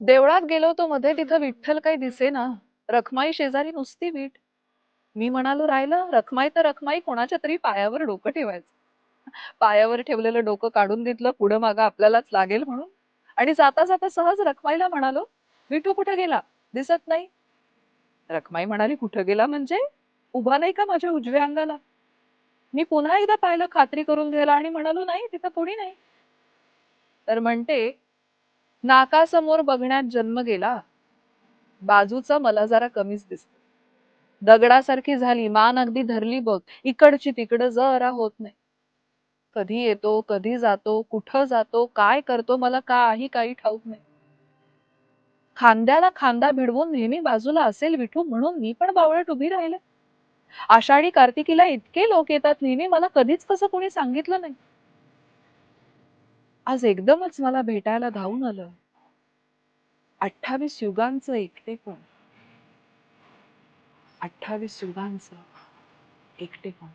देवळात गेलो होतो मध्ये तिथं विठ्ठल काही दिसेना. रखमाई शेजारी नुसती वीट. मी म्हणालो राहिलं? रखमाई तर रखमाई कोणाच्या तरी पायावर डोकं ठेवायचं. पायावर ठेवलेलं डोकं काढून घेतलं पुढं मागं आपल्यालाच लागेल म्हणून. आणि जाता जाता सहज रखमाईला म्हणालो विठू कुठे गेला? दिसत नाही. रखमाई म्हणाली कुठं गेला म्हणजे? उभा नाही का माझ्या उजव्या अंगाला? मी पुन्हा एकदा पाहिलं खात्री करून घ्यायला आणि म्हणालो नाही तिथं कोणी नाही. तर म्हणते नाकासमोर बघण्यात जन्म गेला. बाजूचा मला जरा कमीच दिसत. दगडासारखी झाली मान अगदी धरली बघ. इकडची तिकडं जरा होत नाही. कधी येतो कधी जातो कुठं जातो काय करतो मला काही काही ठाऊक नाही. खांद्याला खांदा भिडवून नेहमी बाजूला असेल विठू म्हणून मी पण बावळट उभी राहिले. आषाढी कार्तिकीला इतके लोक येतात नेहमी मला कधीच कसं कोणी सांगितलं नाही. आज एकदमच मला भेटायला धावून आलं. अठ्ठावीस युगांचं एकटेपण. अठ्ठावीस युगांचं एकटेपण.